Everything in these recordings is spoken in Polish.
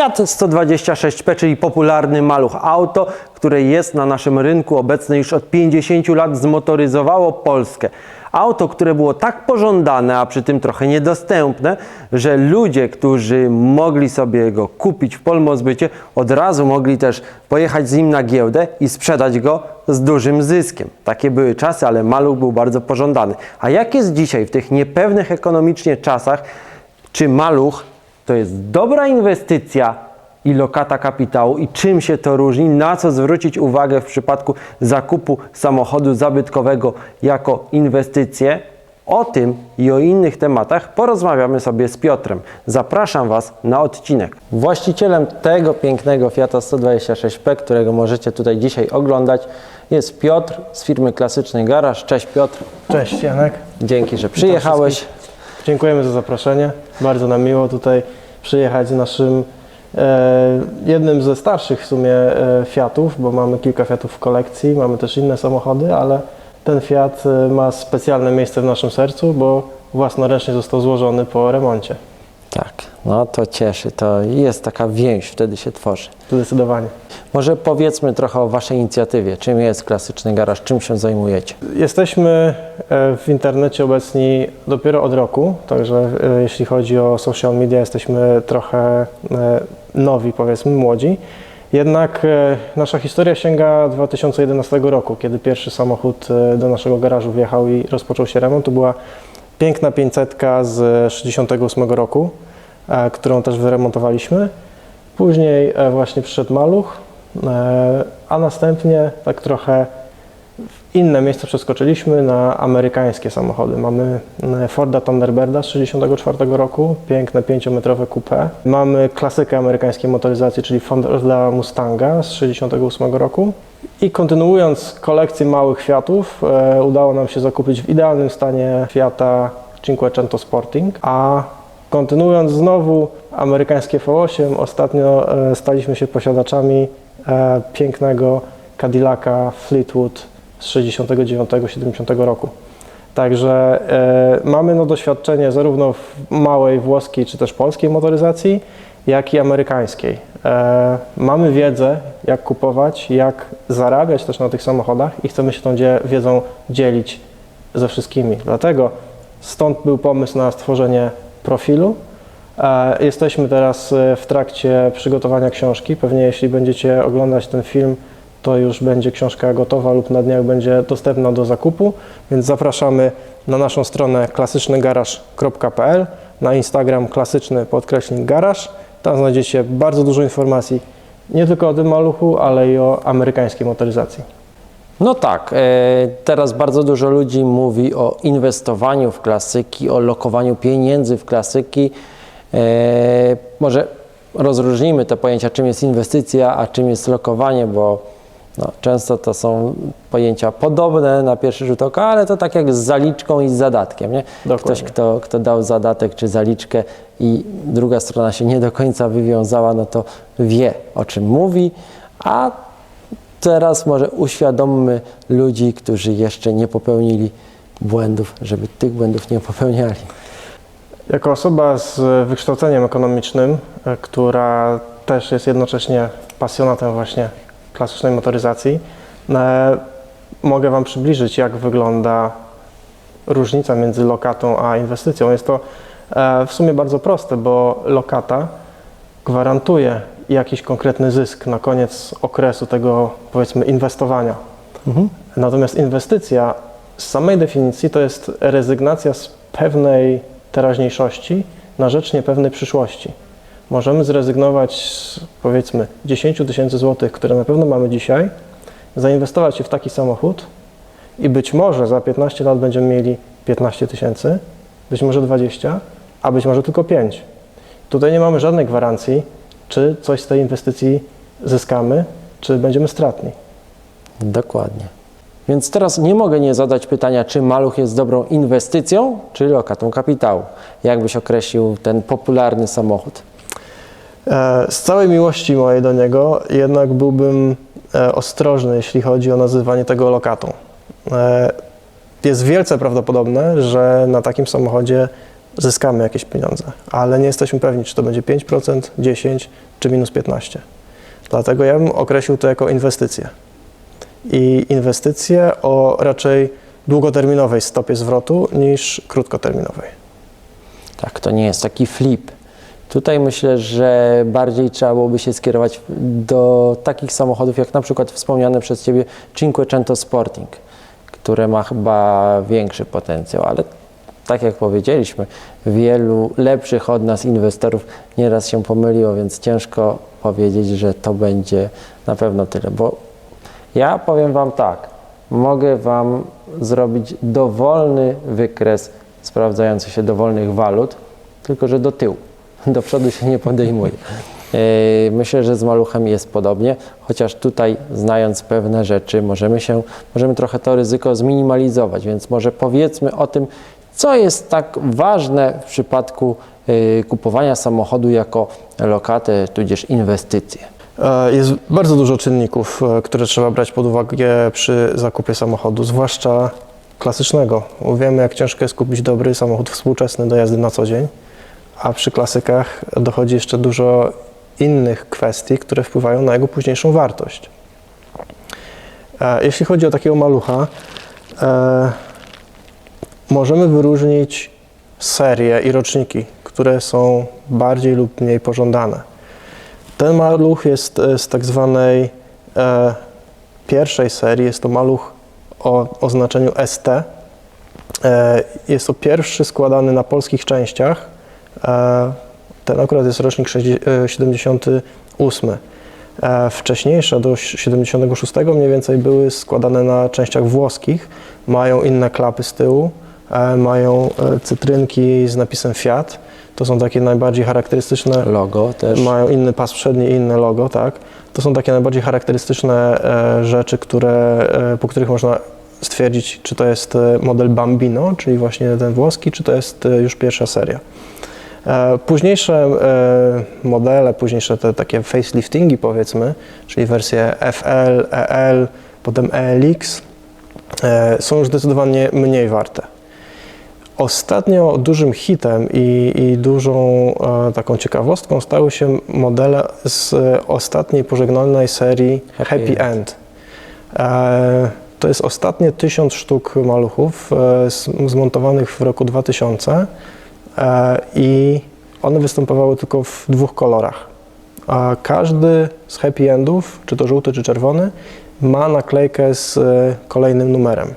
Fiat 126P, czyli popularny maluch auto, które jest na naszym rynku obecne już od 50 lat, zmotoryzowało Polskę. Auto, które było tak pożądane, a przy tym trochę niedostępne, że ludzie, którzy mogli sobie go kupić w polmozbycie, od razu mogli też pojechać z nim na giełdę i sprzedać go z dużym zyskiem. Takie były czasy, ale maluch był bardzo pożądany. A jak jest dzisiaj w tych niepewnych ekonomicznie czasach, czy maluch to jest dobra inwestycja i lokata kapitału i czym się to różni, na co zwrócić uwagę w przypadku zakupu samochodu zabytkowego jako inwestycję. O tym i o innych tematach porozmawiamy sobie z Piotrem. Zapraszam Was na odcinek. Właścicielem tego pięknego Fiata 126P, którego możecie tutaj dzisiaj oglądać, jest Piotr z firmy Klasyczny Garaż. Cześć Piotr, Cześć Janek, dzięki, że przyjechałeś. Dziękujemy za zaproszenie. Bardzo nam miło tutaj przyjechać z naszym e, jednym ze starszych w sumie e, Fiatów, bo mamy kilka Fiatów w kolekcji, mamy też inne samochody, ale ten Fiat e, ma specjalne miejsce w naszym sercu, bo własnoręcznie został złożony po remoncie. Tak, no to cieszy, to jest taka więź, wtedy się tworzy. Zdecydowanie. Może powiedzmy trochę o Waszej inicjatywie. Czym jest Klasyczny Garaż, czym się zajmujecie? Jesteśmy e, w internecie obecni dopiero od roku, także e, jeśli chodzi o social media, jesteśmy trochę e, nowi, powiedzmy, młodzi. Jednak e, nasza historia sięga 2011 roku, kiedy pierwszy samochód e, do naszego garażu wjechał i rozpoczął się remont. To była piękna 500 z 68 roku, e, którą też wyremontowaliśmy. Później e, właśnie przyszedł maluch, e, a następnie tak trochę inne miejsce przeskoczyliśmy na amerykańskie samochody. Mamy e, Forda Thunderbirda z 1964 roku, piękne 5-metrowe coupé. Mamy klasykę amerykańskiej motoryzacji, czyli Forda Mustanga z 1968 roku. I kontynuując kolekcję małych Fiatów, e, udało nam się zakupić w idealnym stanie Fiata Cinquecento Sporting, a kontynuując znowu amerykańskie V8, ostatnio e, staliśmy się posiadaczami e, pięknego Cadillaca Fleetwood z 69-70 roku. Także e, mamy no doświadczenie zarówno w małej włoskiej czy też polskiej motoryzacji, jak i amerykańskiej. E, mamy wiedzę, jak kupować, jak zarabiać też na tych samochodach i chcemy się tą dzie- wiedzą dzielić ze wszystkimi. Dlatego stąd był pomysł na stworzenie profilu. E, Jesteśmy teraz e, w trakcie przygotowania książki. Pewnie jeśli będziecie oglądać ten film, to już będzie książka gotowa lub na dniach będzie dostępna do zakupu, więc zapraszamy na naszą stronę klasycznygaraż.pl, na Instagram klasyczny podkreśnik garaż. Tam znajdziecie bardzo dużo informacji nie tylko o tym maluchu, ale i o amerykańskiej motoryzacji. No tak, e, teraz bardzo dużo ludzi mówi o inwestowaniu w klasyki, o lokowaniu pieniędzy w klasyki. E, Może rozróżnijmy te pojęcia, czym jest inwestycja, a czym jest lokowanie, bo no, często to są pojęcia podobne na pierwszy rzut oka, ale to tak jak z zaliczką i z zadatkiem. Nie? Ktoś, kto, kto dał zadatek czy zaliczkę i druga strona się nie do końca wywiązała, no to wie o czym mówi, a teraz może uświadommy ludzi, którzy jeszcze nie popełnili błędów, żeby tych błędów nie popełniali. Jako osoba z wykształceniem ekonomicznym, e, która też jest jednocześnie pasjonatem właśnie klasycznej motoryzacji, e, mogę Wam przybliżyć, jak wygląda różnica między lokatą a inwestycją. Jest to e, w sumie bardzo proste, bo lokata gwarantuje jakiś konkretny zysk na koniec okresu tego, powiedzmy, inwestowania. Natomiast inwestycja z samej definicji to jest rezygnacja z pewnej teraźniejszości na rzecz niepewnej przyszłości. Możemy zrezygnować z powiedzmy 10 tysięcy złotych, które na pewno mamy dzisiaj, zainwestować je w taki samochód i być może za 15 lat będziemy mieli 15 tysięcy, być może 20, a być może tylko 5. Tutaj nie mamy żadnej gwarancji, czy coś z tej inwestycji zyskamy, czy będziemy stratni. Dokładnie. Więc teraz nie mogę nie zadać pytania, czy maluch jest dobrą inwestycją, czy lokatą kapitału. Jak byś określił ten popularny samochód? E, Z całej miłości mojej do niego jednak byłbym e, ostrożny, jeśli chodzi o nazywanie tego lokatą. E, Jest wielce prawdopodobne, że na takim samochodzie zyskamy jakieś pieniądze, ale nie jesteśmy pewni, czy to będzie 5%, 10% czy minus 15%. Dlatego ja bym określił to jako inwestycje. I inwestycje o raczej długoterminowej stopie zwrotu niż krótkoterminowej. Tak, to nie jest taki flip. Tutaj myślę, że bardziej trzeba byłoby się skierować do takich samochodów, jak na przykład wspomniane przez Ciebie Cinquecento Sporting, które ma chyba większy potencjał, ale tak jak powiedzieliśmy, wielu lepszych od nas inwestorów nieraz się pomyliło, więc ciężko powiedzieć, że to będzie na pewno tyle, bo ja powiem Wam tak, mogę Wam zrobić dowolny wykres sprawdzający się dowolnych walut, tylko że do tyłu, do przodu się nie podejmuje. Yy, Myślę, że z maluchem jest podobnie, chociaż tutaj znając pewne rzeczy możemy się, możemy trochę to ryzyko zminimalizować, więc może powiedzmy o tym, co jest tak ważne w przypadku yy, kupowania samochodu jako lokatę, tudzież inwestycję. E, Jest bardzo dużo czynników, e, które trzeba brać pod uwagę przy zakupie samochodu, zwłaszcza klasycznego. Wiemy, jak ciężko jest kupić dobry samochód współczesny do jazdy na co dzień, a przy klasykach dochodzi jeszcze dużo innych kwestii, które wpływają na jego późniejszą wartość. E, Jeśli chodzi o takiego malucha, e, możemy wyróżnić serie i roczniki, które są bardziej lub mniej pożądane. Ten maluch jest e, z tak zwanej pierwszej serii, jest to maluch o oznaczeniu ST. Jest to pierwszy składany na polskich częściach. E, ten akurat jest rocznik 60, e, 78. E, wcześniejsze, do 76 mniej więcej, były składane na częściach włoskich. Mają inne klapy z tyłu, mają cytrynki z napisem Fiat. To są takie najbardziej charakterystyczne Logo też. mają inny pas przedni i inne logo, tak. To są takie najbardziej charakterystyczne rzeczy, które, po których można stwierdzić, czy to jest model Bambino, czyli właśnie ten włoski, czy to jest już pierwsza seria. E, Późniejsze e, modele, późniejsze te takie faceliftingi powiedzmy, czyli wersje FL, EL, potem ELX, e, są już zdecydowanie mniej warte. Ostatnio dużym hitem i, i dużą taką ciekawostką stały się modele z ostatniej pożegnalnej serii Happy Happy, End. E, to jest ostatnie tysiąc sztuk maluchów zmontowanych w roku 2000 e, i one występowały tylko w dwóch kolorach. A każdy z Happy Endów, czy to żółty, czy czerwony, ma naklejkę z e, kolejnym numerem.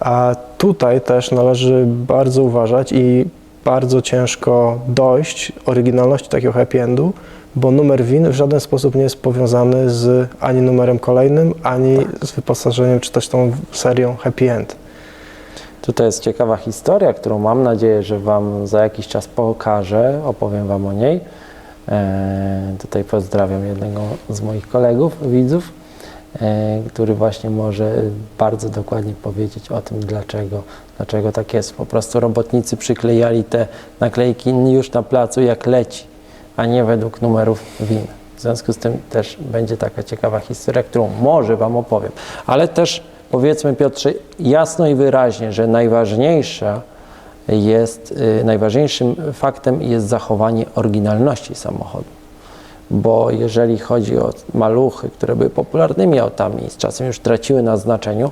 A tutaj też należy bardzo uważać i bardzo ciężko dojść oryginalności takiego happy endu, bo numer WIN w żaden sposób nie jest powiązany z ani numerem kolejnym, ani z wyposażeniem, czy też tą serią happy end. Tutaj jest ciekawa historia, którą mam nadzieję, że Wam za jakiś czas pokażę, opowiem Wam o niej. E, tutaj pozdrawiam jednego z moich kolegów, widzów, e, który właśnie może bardzo dokładnie powiedzieć o tym, dlaczego, dlaczego tak jest. Po prostu robotnicy przyklejali te naklejki już na placu jak leci, a nie według numerów win. W związku z tym też będzie taka ciekawa historia, którą może Wam opowiem. Ale też powiedzmy Piotrze jasno i wyraźnie, że najważniejsza jest, y, najważniejszym faktem jest zachowanie oryginalności samochodu. Bo jeżeli chodzi o maluchy, które były popularnymi autami i z czasem już traciły na znaczeniu,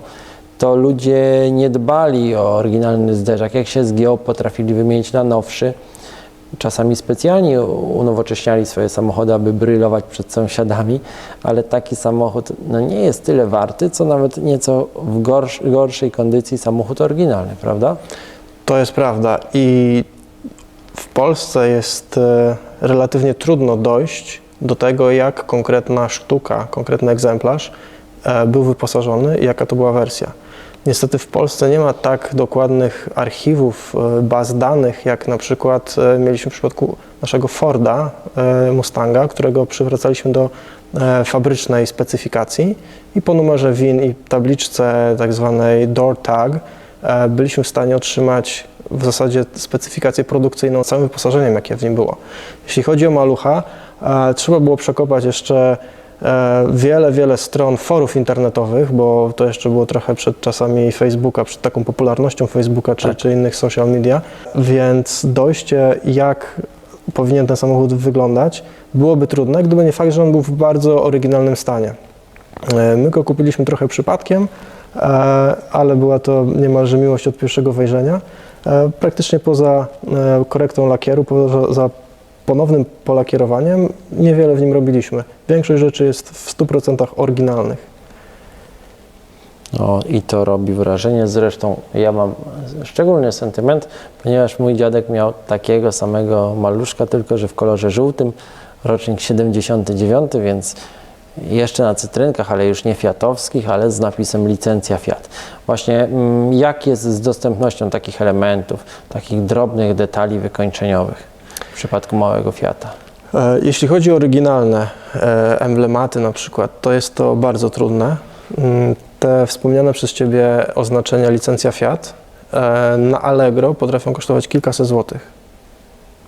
to ludzie nie dbali o oryginalny zderzak. Jak się zgiął, potrafili wymienić na nowszy. Czasami specjalnie unowocześniali swoje samochody, aby brylować przed sąsiadami, ale taki samochód no, nie jest tyle warty, co nawet nieco w gorsz, gorszej kondycji samochód oryginalny, prawda? To jest prawda i w Polsce jest e, relatywnie trudno dojść do tego, jak konkretna sztuka, konkretny egzemplarz e, był wyposażony i jaka to była wersja. Niestety w Polsce nie ma tak dokładnych archiwów, e, baz danych, jak na przykład e, mieliśmy w przypadku naszego Forda e, Mustanga, którego przywracaliśmy do fabrycznej specyfikacji i po numerze WIN i tabliczce tak zwanej door tag byliśmy w stanie otrzymać w zasadzie specyfikację produkcyjną całym wyposażeniem, jakie w nim było. Jeśli chodzi o malucha, trzeba było przekopać jeszcze wiele, wiele stron forów internetowych, bo to jeszcze było trochę przed czasami Facebooka, przed taką popularnością Facebooka czy, czy innych social media, więc dojście jak powinien ten samochód wyglądać byłoby trudne, gdyby nie fakt, że on był w bardzo oryginalnym stanie. E, My go kupiliśmy trochę przypadkiem, e, ale była to niemalże miłość od pierwszego wejrzenia. E, Praktycznie poza e, korektą lakieru, poza ponownym polakierowaniem, niewiele w nim robiliśmy. Większość rzeczy jest w 100% oryginalnych. No i to robi wrażenie. Zresztą ja mam szczególny sentyment, ponieważ mój dziadek miał takiego samego maluszka, tylko że w kolorze żółtym, rocznik 79, więc jeszcze na cytrynkach, ale już nie fiatowskich, ale z napisem licencja Fiat. Właśnie mm, jak jest z dostępnością takich elementów, takich drobnych detali wykończeniowych przypadku małego Fiata? E, Jeśli chodzi o oryginalne e, emblematy na przykład, to jest to bardzo trudne. Mm, Te wspomniane przez Ciebie oznaczenia licencja Fiat e, na Allegro potrafią kosztować kilkaset złotych.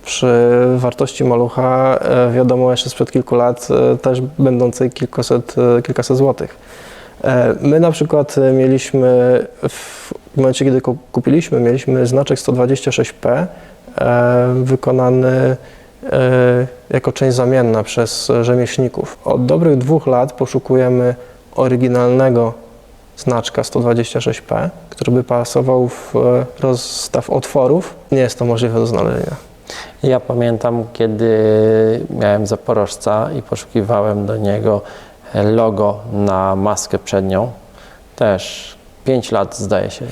Przy wartości malucha, wiadomo jeszcze sprzed kilku lat, też będącej kilkaset, kilkaset złotych. My na przykład mieliśmy, w momencie kiedy ku- kupiliśmy, mieliśmy znaczek 126P e, wykonany e, jako część zamienna przez rzemieślników. Od dobrych dwóch lat poszukujemy oryginalnego znaczka 126P, który by pasował w e, rozstaw otworów. Nie jest to możliwe do znalezienia. Ja pamiętam, kiedy miałem Zaporożca i poszukiwałem do niego logo na maskę przednią. Też 5 lat zdaje się,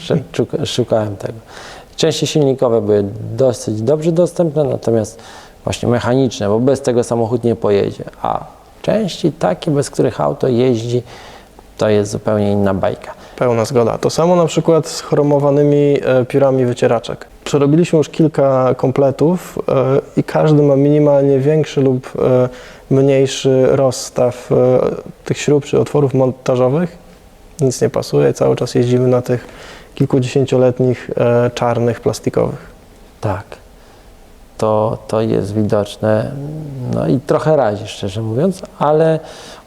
szukałem tego. Części silnikowe były dosyć dobrze dostępne, natomiast właśnie mechaniczne, bo bez tego samochód nie pojedzie. A części takie, bez których auto jeździ, to jest zupełnie inna bajka. Pełna zgoda. To samo na przykład z chromowanymi e, piórami wycieraczek. Przerobiliśmy już kilka kompletów e, i każdy ma minimalnie większy lub e, mniejszy rozstaw tych śrub czy otworów montażowych. Nic nie pasuje, cały czas jeździmy na tych kilkudziesięcioletnich e, czarnych, plastikowych. Tak, to, to jest widoczne. No i trochę razi, szczerze mówiąc, ale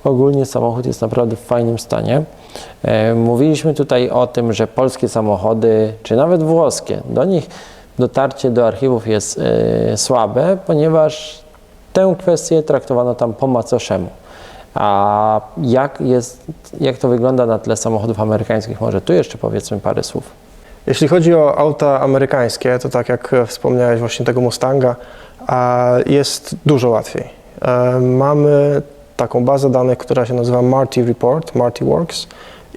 ogólnie samochód jest naprawdę w fajnym stanie. E, Mówiliśmy tutaj o tym, że polskie samochody, czy nawet włoskie, do nich dotarcie do archiwów jest e, słabe, ponieważ tę kwestię traktowano tam po macoszemu. A jak, jest, jak to wygląda na tle samochodów amerykańskich? Może tu jeszcze powiedzmy parę słów. Jeśli chodzi o auta amerykańskie, to tak jak wspomniałeś właśnie tego Mustanga, jest dużo łatwiej. E, Mamy taką bazę danych, która się nazywa Marty Report, Marty Works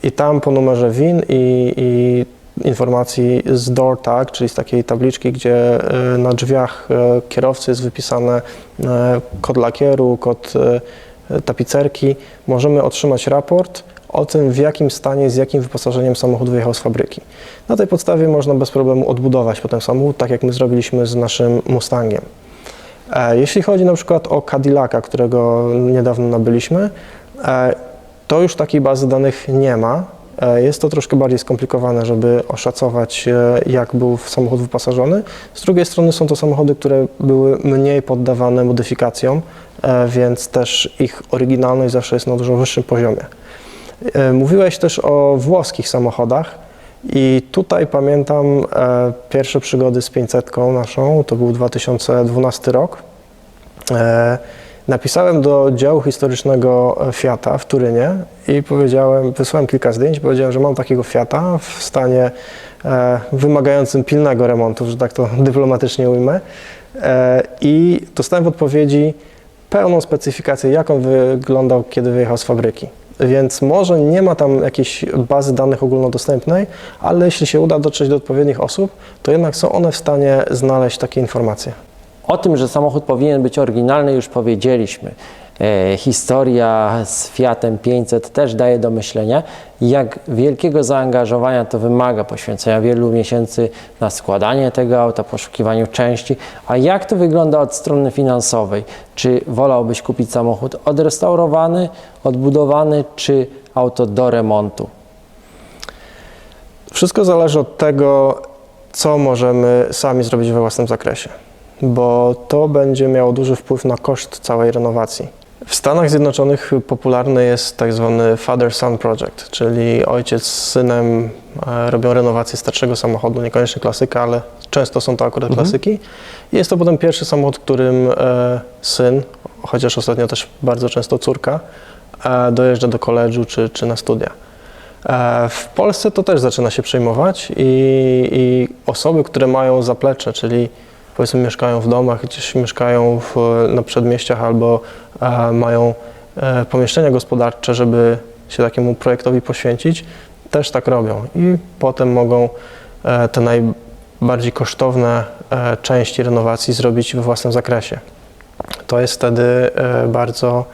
i tam po numerze WIN i, i informacji z door tag, czyli z takiej tabliczki, gdzie e, na drzwiach e, kierowcy jest wypisane kod lakieru, kod tapicerki, możemy otrzymać raport o tym, w jakim stanie, z jakim wyposażeniem samochód wyjechał z fabryki. Na tej podstawie można bez problemu odbudować potem samochód, tak jak my zrobiliśmy z naszym Mustangiem. E, Jeśli chodzi na przykład o Cadillaca, którego niedawno nabyliśmy, e, to już takiej bazy danych nie ma. E, Jest to troszkę bardziej skomplikowane, żeby oszacować, e, jak był samochód wyposażony. Z drugiej strony są to samochody, które były mniej poddawane modyfikacjom, e, więc też ich oryginalność zawsze jest na dużo wyższym poziomie. Mówiłeś też o włoskich samochodach i tutaj pamiętam pierwsze przygody z 500 naszą, to był 2012 rok. Napisałem do działu historycznego Fiata w Turynie i powiedziałem, wysłałem kilka zdjęć, powiedziałem, że mam takiego Fiata w stanie e, wymagającym pilnego remontu, że tak to dyplomatycznie ujmę. E, I dostałem w odpowiedzi pełną specyfikację, jak on wyglądał, kiedy wyjechał z fabryki. Więc może nie ma tam jakiejś bazy danych ogólnodostępnej, ale jeśli się uda dotrzeć do odpowiednich osób, to jednak są one w stanie znaleźć takie informacje. O tym, że samochód powinien być oryginalny, już powiedzieliśmy. E, historia z Fiatem 500 też daje do myślenia, jak wielkiego zaangażowania to wymaga, poświęcenia wielu miesięcy na składanie tego auta, poszukiwaniu części. A jak to wygląda od strony finansowej? Czy wolałbyś kupić samochód odrestaurowany, odbudowany, czy auto do remontu? Wszystko zależy od tego, co możemy sami zrobić we własnym zakresie, bo to będzie miało duży wpływ na koszt całej renowacji. W Stanach Zjednoczonych popularny jest tak zwany Father-Son Project, czyli ojciec z synem e, robią renowację starszego samochodu, niekoniecznie klasyka, ale często są to akurat klasyki. I jest to potem pierwszy samochód, którym e, syn, chociaż ostatnio też bardzo często córka, e, dojeżdża do koledżu czy, czy na studia. W Polsce to też zaczyna się przejmować i, i osoby, które mają zaplecze, czyli powiedzmy mieszkają w domach, gdzieś mieszkają w, na przedmieściach albo e, mają e, pomieszczenia gospodarcze, żeby się takiemu projektowi poświęcić, też tak robią i potem mogą e, te najbardziej kosztowne e, części renowacji zrobić we własnym zakresie. To jest wtedy e, bardzo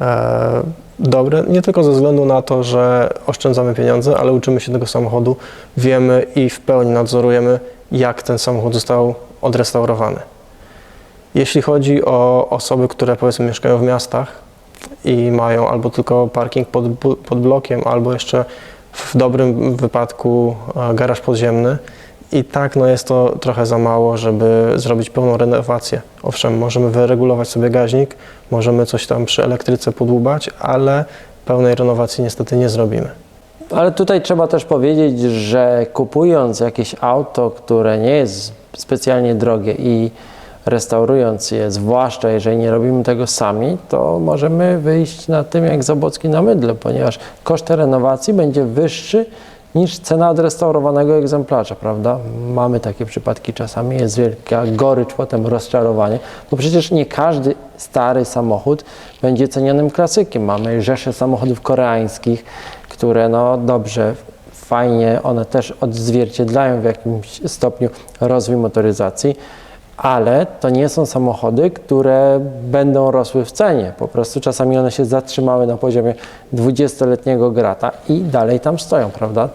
e, dobre, nie tylko ze względu na to, że oszczędzamy pieniądze, ale uczymy się tego samochodu, wiemy i w pełni nadzorujemy, jak ten samochód został odrestaurowany. Jeśli chodzi o osoby, które powiedzmy mieszkają w miastach i mają albo tylko parking pod, pod blokiem, albo jeszcze w dobrym wypadku e, garaż podziemny, i tak no jest to trochę za mało, żeby zrobić pełną renowację. Owszem, możemy wyregulować sobie gaźnik, możemy coś tam przy elektryce podłubać, ale pełnej renowacji niestety nie zrobimy. Ale tutaj trzeba też powiedzieć, że kupując jakieś auto, które nie jest specjalnie drogie i restaurując je, zwłaszcza jeżeli nie robimy tego sami, to możemy wyjść na tym jak Zabocki na mydle, ponieważ koszt renowacji będzie wyższy niż cena odrestaurowanego egzemplarza, prawda? Mamy takie przypadki czasami, jest wielka gorycz, potem rozczarowanie, bo przecież nie każdy stary samochód będzie cenionym klasykiem. Mamy rzesze samochodów koreańskich, które no dobrze, fajnie, one też odzwierciedlają w jakimś stopniu rozwój motoryzacji, ale to nie są samochody, które będą rosły w cenie. Po prostu czasami one się zatrzymały na poziomie 20-letniego grata i dalej tam stoją, prawda?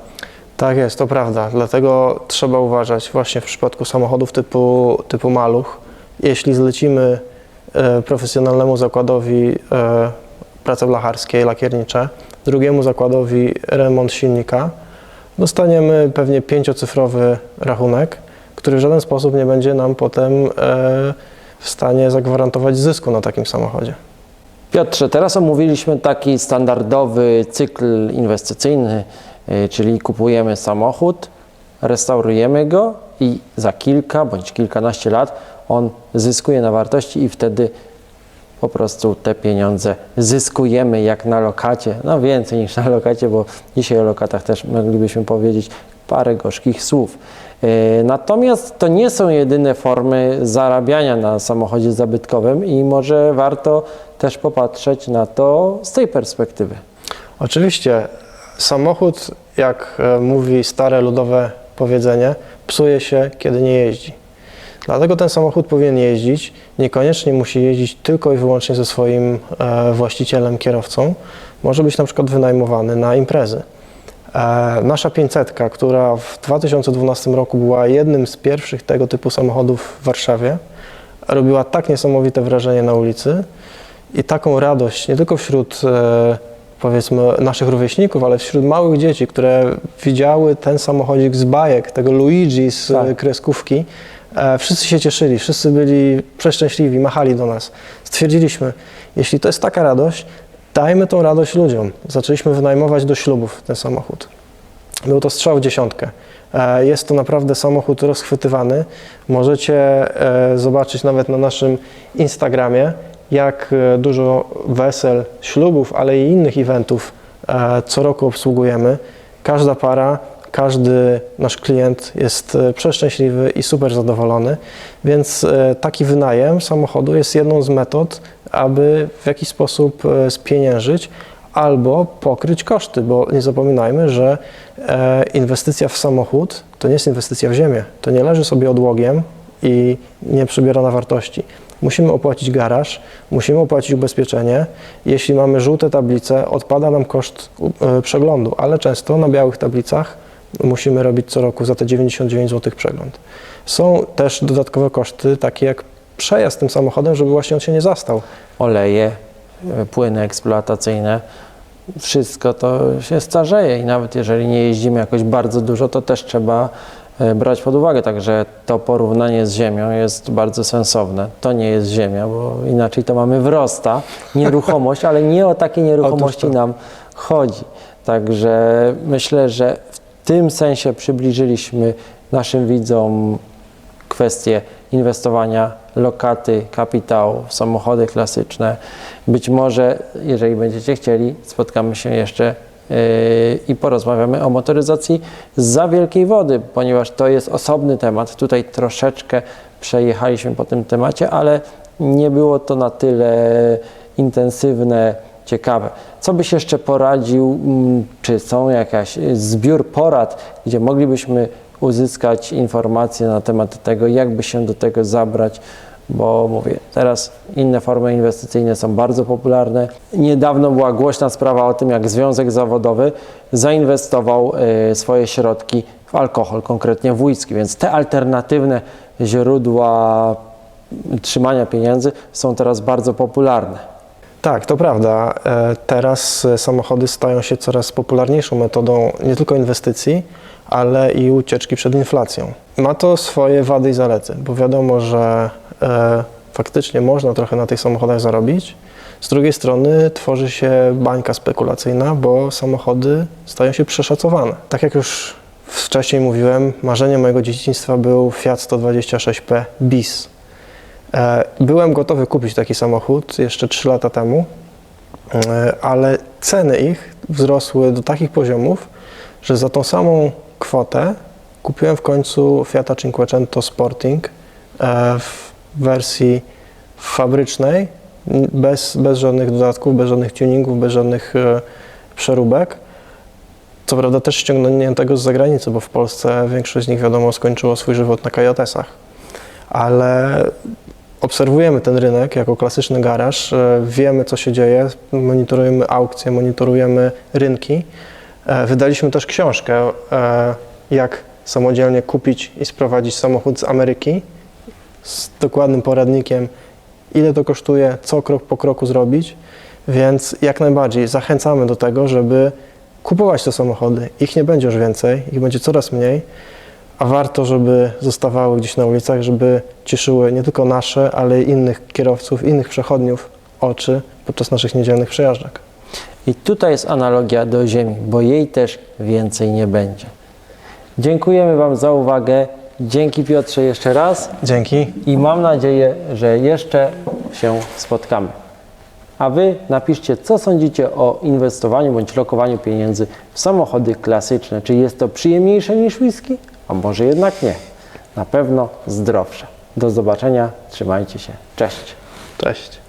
Tak jest, to prawda. Dlatego trzeba uważać właśnie w przypadku samochodów typu, typu maluch. Jeśli zlecimy e, profesjonalnemu zakładowi e, prace blacharskie, lakiernicze, drugiemu zakładowi remont silnika, dostaniemy pewnie pięciocyfrowy rachunek, który w żaden sposób nie będzie nam potem e, w stanie zagwarantować zysku na takim samochodzie. Piotrze, teraz omówiliśmy taki standardowy cykl inwestycyjny, y, czyli kupujemy samochód, restaurujemy go i za kilka bądź kilkanaście lat on zyskuje na wartości i wtedy po prostu te pieniądze zyskujemy jak na lokacie, no więcej niż na lokacie, bo dzisiaj o lokatach też moglibyśmy powiedzieć parę gorzkich słów. Yy, Natomiast to nie są jedyne formy zarabiania na samochodzie zabytkowym i może warto też popatrzeć na to z tej perspektywy. Oczywiście samochód, jak e, mówi stare ludowe powiedzenie, psuje się, kiedy nie jeździ. Dlatego ten samochód powinien jeździć. Niekoniecznie musi jeździć tylko i wyłącznie ze swoim e, właścicielem, kierowcą. Może być na przykład wynajmowany na imprezy. E, nasza 500, która w 2012 roku była jednym z pierwszych tego typu samochodów w Warszawie, robiła tak niesamowite wrażenie na ulicy i taką radość nie tylko wśród e, powiedzmy naszych rówieśników, ale wśród małych dzieci, które widziały ten samochodzik z bajek, tego Luigi z Tak. kreskówki. E, wszyscy się cieszyli, wszyscy byli przeszczęśliwi, machali do nas. Stwierdziliśmy, jeśli to jest taka radość, dajmy tą radość ludziom. Zaczęliśmy wynajmować do ślubów ten samochód. Był to strzał w dziesiątkę. E, Jest to naprawdę samochód rozchwytywany. Możecie e, zobaczyć nawet na naszym Instagramie, jak dużo wesel, ślubów, ale i innych eventów co roku obsługujemy. Każda para, każdy nasz klient jest e, przeszczęśliwy i super zadowolony, więc e, taki wynajem samochodu jest jedną z metod, aby w jakiś sposób e, spieniężyć albo pokryć koszty, bo nie zapominajmy, że inwestycja w samochód to nie jest inwestycja w ziemię. To nie leży sobie odłogiem i nie przybiera na wartości. Musimy opłacić garaż, musimy opłacić ubezpieczenie. Jeśli mamy żółte tablice, odpada nam koszt przeglądu, ale często na białych tablicach musimy robić co roku za te 99 zł przegląd. Są też dodatkowe koszty, takie jak przejazd tym samochodem, żeby właśnie on się nie zastał. Oleje, y, płyny eksploatacyjne, wszystko to się starzeje i nawet jeżeli nie jeździmy jakoś bardzo dużo, to też trzeba e, brać pod uwagę. Także to porównanie z ziemią jest bardzo sensowne. To nie jest ziemia, bo inaczej to mamy wrosta, nieruchomość, ale nie o takie nieruchomości nam chodzi. Także myślę, że w tym sensie przybliżyliśmy naszym widzom kwestie inwestowania, lokaty, kapitału, w samochody klasyczne. Być może, jeżeli będziecie chcieli, spotkamy się jeszcze yy, i porozmawiamy o motoryzacji za wielkiej wody, ponieważ to jest osobny temat. Tutaj troszeczkę przejechaliśmy po tym temacie, ale nie było to na tyle intensywne, ciekawe. Co byś jeszcze poradził, mm, czy są jakaś y, zbiór porad, gdzie moglibyśmy uzyskać informacje na temat tego, jakby się do tego zabrać, bo mówię, teraz inne formy inwestycyjne są bardzo popularne. Niedawno była głośna sprawa o tym, jak Związek Zawodowy zainwestował y, swoje środki w alkohol, konkretnie w whisky, więc te alternatywne źródła trzymania pieniędzy są teraz bardzo popularne. Tak, to prawda. E, Teraz e, samochody stają się coraz popularniejszą metodą nie tylko inwestycji, ale i ucieczki przed inflacją. Ma to swoje wady i zalety, bo wiadomo, że e, faktycznie można trochę na tych samochodach zarobić. Z drugiej strony tworzy się bańka spekulacyjna, bo samochody stają się przeszacowane. Tak jak już wcześniej mówiłem, marzeniem mojego dzieciństwa był Fiat 126P bis. E, Byłem gotowy kupić taki samochód jeszcze 3 lata temu, e, ale ceny ich wzrosły do takich poziomów, że za tą samą kwotę kupiłem w końcu Fiata Cinquecento Sporting e, w wersji fabrycznej, bez, bez żadnych dodatków, bez żadnych tuningów, bez żadnych przeróbek. Co prawda też ściągniętego z zagranicy, bo w Polsce większość z nich wiadomo skończyło swój żywot na kajotesach. Ale obserwujemy ten rynek jako klasyczny garaż, e, wiemy co się dzieje, monitorujemy aukcje, monitorujemy rynki. E, Wydaliśmy też książkę, e, jak samodzielnie kupić i sprowadzić samochód z Ameryki z dokładnym poradnikiem, ile to kosztuje, co krok po kroku zrobić, więc jak najbardziej zachęcamy do tego, żeby kupować te samochody. Ich nie będzie już więcej, ich będzie coraz mniej, a warto, żeby zostawały gdzieś na ulicach, żeby cieszyły nie tylko nasze, ale i innych kierowców, innych przechodniów oczy podczas naszych niedzielnych przejażdżek. I tutaj jest analogia do Ziemi, bo jej też więcej nie będzie. Dziękujemy Wam za uwagę. Dzięki Piotrze jeszcze raz Dzięki. i mam nadzieję, że jeszcze się spotkamy. A Wy napiszcie, co sądzicie o inwestowaniu bądź lokowaniu pieniędzy w samochody klasyczne. Czy jest to przyjemniejsze niż whisky? A może jednak nie. Na pewno zdrowsze. Do zobaczenia. Trzymajcie się. Cześć. Cześć.